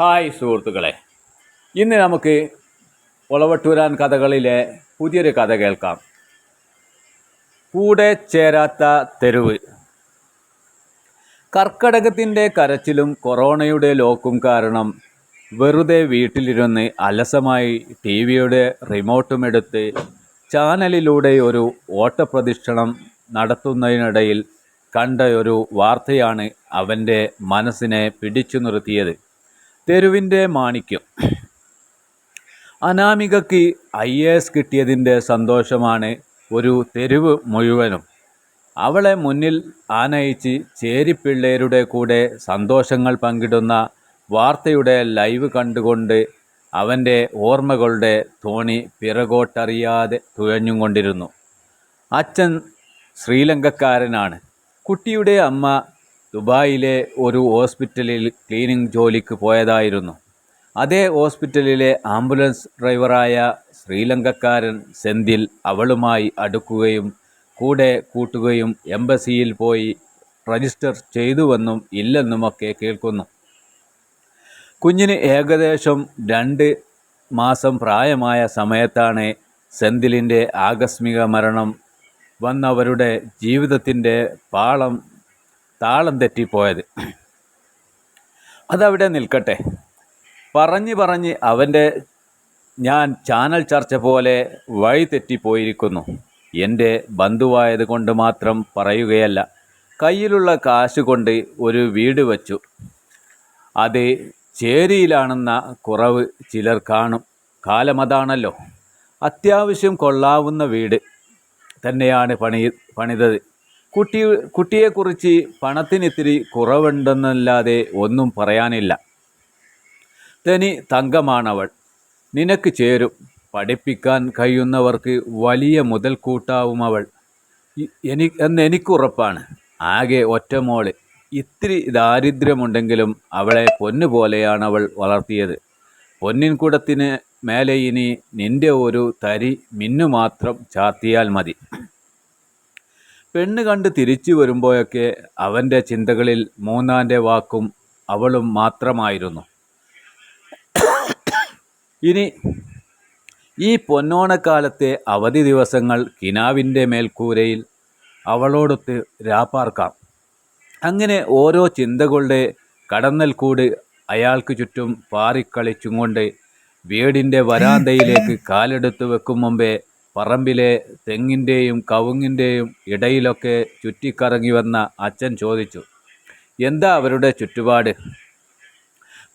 Hi സുഹൃത്തുക്കളെ. ഇന്ന് നമുക്ക് ഒളവട്ടൂരാൻ കഥകളിലെ പുതിയൊരു കഥ കേൾക്കാം. കൂടെ ചേരാത്ത തെരുവ്. കർക്കടകത്തിന്റെ കരച്ചിലും കൊറോണയുടെ ലോക്കും കാരണം വെറുതെ വീട്ടിലിരുന്ന് അലസമായി ടി വിയുടെ റിമോട്ടും എടുത്ത് ചാനലിലൂടെ ഒരു ഓട്ടപ്രദക്ഷിണം നടത്തുന്നതിനിടയിൽ കണ്ട ഒരു വാർത്തയാണ് അവന്റെ മനസ്സിനെ പിടിച്ചു നിർത്തിയത്. തെരുവിന്റെ മാണിക്യം. അനാമികയ്ക്ക് ഐ എ എസ് കിട്ടിയതിന്റെ സന്തോഷമാണ് ഒരു തെരുവ് മുഴുവനും. അവളെ മുന്നിൽ ആനയിച്ച് ചേരിപ്പിള്ളേരുടെ കൂടെ സന്തോഷങ്ങൾ പങ്കിടുന്ന വാർത്തയുടെ ലൈവ് കണ്ടുകൊണ്ട് അവന്റെ ഓർമ്മകളുടെ തോണി പിറകോട്ടറിയാതെ തുഴഞ്ഞും കൊണ്ടിരുന്നു അച്ഛൻ ശ്രീലങ്കക്കാരനാണ്. കുട്ടിയുടെ അമ്മ ദുബായിലെ ഒരു ഹോസ്പിറ്റലിൽ ക്ലീനിങ് ജോലിക്ക് പോയതായിരുന്നു. അതേ ഹോസ്പിറ്റലിലെ ആംബുലൻസ് ഡ്രൈവറായ ശ്രീലങ്കക്കാരൻ സെന്തിൽ അവളുമായി അടുക്കുകയും കൂടെ കൂട്ടുകയും എംബസിയിൽ പോയി രജിസ്റ്റർ ചെയ്തുവെന്നും ഇല്ലെന്നുമൊക്കെ കേൾക്കുന്നു. കുഞ്ഞിന് ഏകദേശം രണ്ട് മാസം പ്രായമായ സമയത്താണ് സെന്തിലിന്റെ ആകസ്മിക മരണം വന്നവരുടെ ജീവിതത്തിന്റെ പാളം താളം തെറ്റിപ്പോയത്. അതവിടെ നിൽക്കട്ടെ. പറഞ്ഞ് പറഞ്ഞ് അവന്റെ ഞാൻ ചാനൽ ചർച്ച പോലെ വഴി തെറ്റിപ്പോയിരിക്കുന്നു. എന്റെ ബന്ധുവായത് കൊണ്ട് മാത്രം പറയുകയല്ല കയ്യിലുള്ള കാശ് കൊണ്ട് ഒരു വീട് വച്ചു. അത് ചേരിയിലാണെന്ന കുറവ് ചിലർ കാണും. കാലമതാണല്ലോ അത്യാവശ്യം കൊള്ളാവുന്ന വീട് തന്നെയാണ് പണി പണിതത്. കുട്ടി കുട്ടിയെക്കുറിച്ച് പണത്തിനിത്തിരി കുറവുണ്ടെന്നല്ലാതെ ഒന്നും പറയാനില്ല. തനി തങ്കമാണവൾ. നിനക്ക് ചേരും. പഠിപ്പിക്കാൻ കഴിയുന്നവർക്ക് വലിയ മുതൽക്കൂട്ടാവും അവൾ എനി എന്ന് എനിക്കുറപ്പാണ്. ആകെ ഒറ്റമോൾ ഇത്തിരി ദാരിദ്ര്യമുണ്ടെങ്കിലും അവളെ പൊന്നുപോലെയാണ് അവൾ വളർത്തിയത് പൊന്നിൻകുടത്തിന് മേലെ ഇനി നിന്റെ ഒരു തരി മിന്നു മാത്രം ചാർത്തിയാൽ മതി. പെണ്ണ് കണ്ട് തിരിച്ചു വരുമ്പോഴൊക്കെ അവന്റെ ചിന്തകളിൽ മൂന്നാന്റെ വാക്കും അവളും മാത്രമായിരുന്നു. ഇനി ഈ പൊന്നോണക്കാലത്തെ അവധി ദിവസങ്ങൾ കിനാവിന്റെ മേൽക്കൂരയിൽ അവളോടൊത്ത് രാപ്പാർക്കാം. അങ്ങനെ ഓരോ ചിന്തകളുടെ കടന്നൽ കൂട് അയാൾക്ക് ചുറ്റും പാറിക്കളിച്ചും കൊണ്ട് വീടിന്റെ വരാന്തയിലേക്ക് കാലെടുത്ത് വെക്കും മുമ്പേ പറമ്പിലെ തെങ്ങിന്റെയും കവുങ്ങിന്റെയും ഇടയിലൊക്കെ ചുറ്റിക്കറങ്ങി വന്ന അച്ഛൻ ചോദിച്ചു എന്താ അവരുടെ ചുറ്റുപാട്?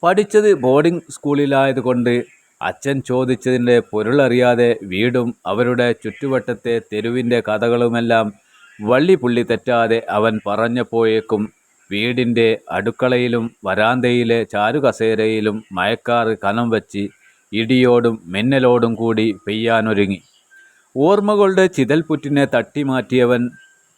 പഠിച്ചത് ബോർഡിംഗ് സ്കൂളിലായതുകൊണ്ട് അച്ഛൻ ചോദിച്ചതിന്റെ പൊരുളറിയാതെ വീടും അവരുടെ ചുറ്റുവട്ടത്തെ തെരുവിന്റെ കഥകളുമെല്ലാം വള്ളിപ്പുള്ളി തെറ്റാതെ അവൻ പറഞ്ഞപ്പോഴേക്കും വീടിന്റെ അടുക്കളയിലും വരാന്തയിലെ ചാരുകസേരയിലും മയക്കാറ് കനം വച്ച് ഇടിയോടും മിന്നലോടും കൂടി പെയ്യാനൊരുങ്ങി. ഓർമ്മകളുടെ ചിതൽപുറ്റിനെ തട്ടിമാറ്റിയവൻ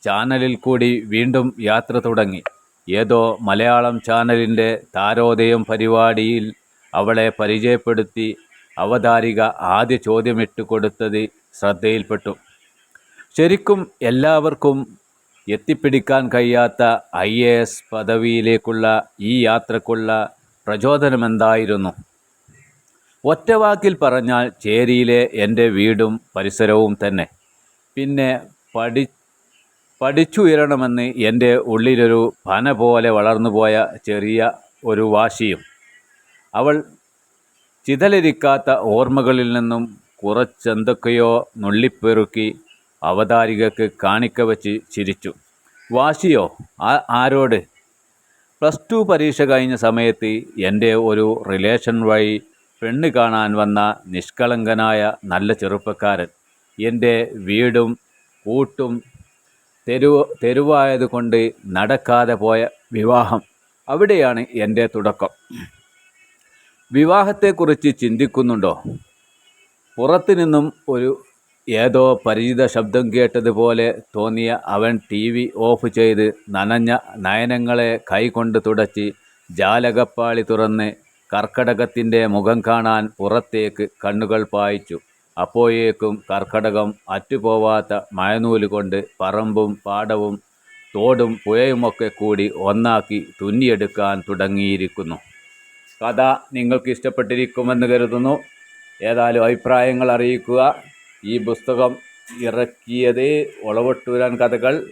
ചാനലിൽ കൂടി വീണ്ടും യാത്ര തുടങ്ങി. ഏതോ മലയാളം ചാനലിന്റെ താരോദയം പരിപാടിയിൽ അവളെ പരിചയപ്പെടുത്തി അവതാരിക ആദ്യ ചോദ്യമിട്ട് കൊടുത്തത് ശ്രദ്ധയിൽപ്പെട്ടു. ശരിക്കും എല്ലാവർക്കും എത്തിപ്പിടിക്കാൻ കഴിയാത്ത ഐ എ എസ് പദവിയിലേക്കുള്ള ഈ യാത്രക്കുള്ള പ്രചോദനമെന്തായിരുന്നു? ഒറ്റവാക്കിൽ പറഞ്ഞാൽ ചേരിയിലെ എന്റെ വീടും പരിസരവും തന്നെ. പിന്നെ പഠി പഠിച്ചുയരണമെന്ന് എന്റെ ഉള്ളിലൊരു പന പോലെ വളർന്നുപോയ ചെറിയ ഒരു വാശിയും. അവൾ ചിതലരിക്കാത്ത ഓർമ്മകളിൽ നിന്നും കുറച്ചെന്തൊക്കെയോ നുള്ളിപ്പെറുക്കി അവതാരികക്ക് കാണിക്ക വച്ച് ചിരിച്ചു. വാശിയോ? ആരോട്? പ്ലസ് ടു പരീക്ഷ കഴിഞ്ഞ സമയത്ത് എന്റെ ഒരു റിലേഷൻ വഴി പെണ്ണ് കാണാൻ വന്ന നിഷ്കളങ്കനായ നല്ല ചെറുപ്പക്കാരൻ. എന്റെ വീടും കൂട്ടും തെരുവ് തെരുവായതുകൊണ്ട് നടക്കാതെ പോയ വിവാഹം. അവിടെയാണ് എന്റെ തുടക്കം. വിവാഹത്തെക്കുറിച്ച് ചിന്തിക്കുന്നുണ്ടോ? പുറത്തു നിന്നും ഒരു ഏതോ പരിചിത ശബ്ദം കേട്ടതുപോലെ തോന്നിയ അവൻ ടി വി ഓഫ് ചെയ്ത് നനഞ്ഞ നയനങ്ങളെ കൈകൊണ്ട് തുടച്ച് ജാലകപ്പാളി തുറന്ന് കർക്കടകത്തിന്റെ മുഖം കാണാൻ പുറത്തേക്ക് കണ്ണുകൾ പായിച്ചു. അപ്പോഴേക്കും കർക്കടകം അറ്റുപോവാത്ത മഴനൂൽ കൊണ്ട് പറമ്പും പാടവും തോടും പുഴയുമൊക്കെ കൂടി ഒന്നാക്കി തുന്നിയെടുക്കാൻ തുടങ്ങിയിരിക്കുന്നു. കഥ നിങ്ങൾക്ക് ഇഷ്ടപ്പെട്ടിരിക്കുമെന്ന് കരുതുന്നു. ഏതായാലും അഭിപ്രായങ്ങൾ അറിയിക്കുക. ഈ പുസ്തകം ഇറക്കിയത് ഒളവട്ടൂരാൻ കഥകൾ.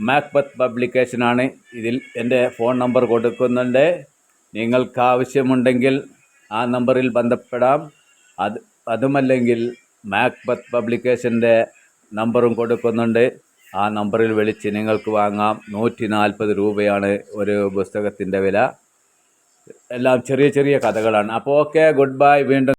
മാക്ബത്ത് പബ്ലിക്കേഷനാണ്. ഇതിൽ എന്റെ ഫോൺ നമ്പർ കൊടുക്കുന്നുണ്ട്. നിങ്ങൾക്ക് ആവശ്യമുണ്ടെങ്കിൽ ആ നമ്പറിൽ ബന്ധപ്പെടാം. അത് അതുമല്ലെങ്കിൽ മാക്ബത്ത് പബ്ലിക്കേഷന്റെ നമ്പറും കൊടുക്കുന്നുണ്ട്. ആ നമ്പറിൽ വിളിച്ച് നിങ്ങൾക്ക് വാങ്ങാം. നൂറ്റി നാൽപ്പത് രൂപയാണ് ഒരു പുസ്തകത്തിന്റെ വില. എല്ലാം ചെറിയ ചെറിയ കഥകളാണ്. അപ്പോൾ ഓക്കെ ഗുഡ് ബൈ. വീണ്ടും